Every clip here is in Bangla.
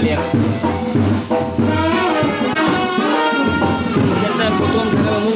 কালিয়া খেলটা প্রথম ঢাকা মামুন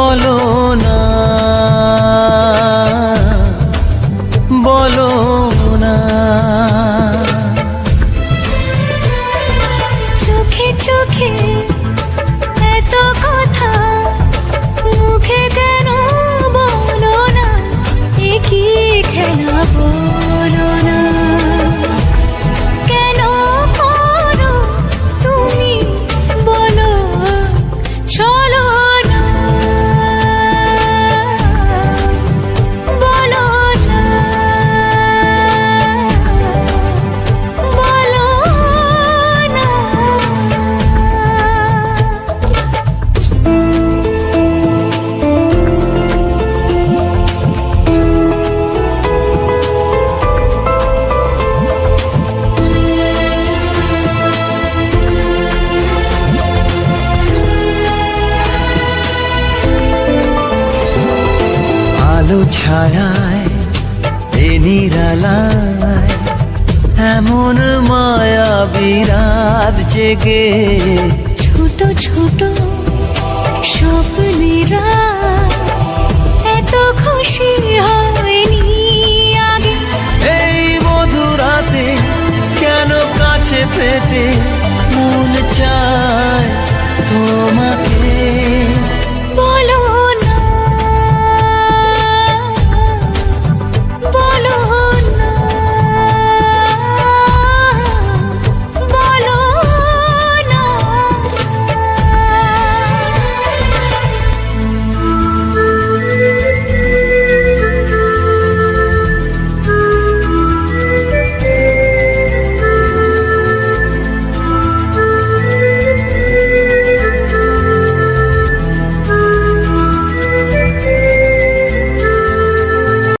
বলো না। আলো ছায়ায় এ নিরালায় এমন মায়া বিরাজ জেগে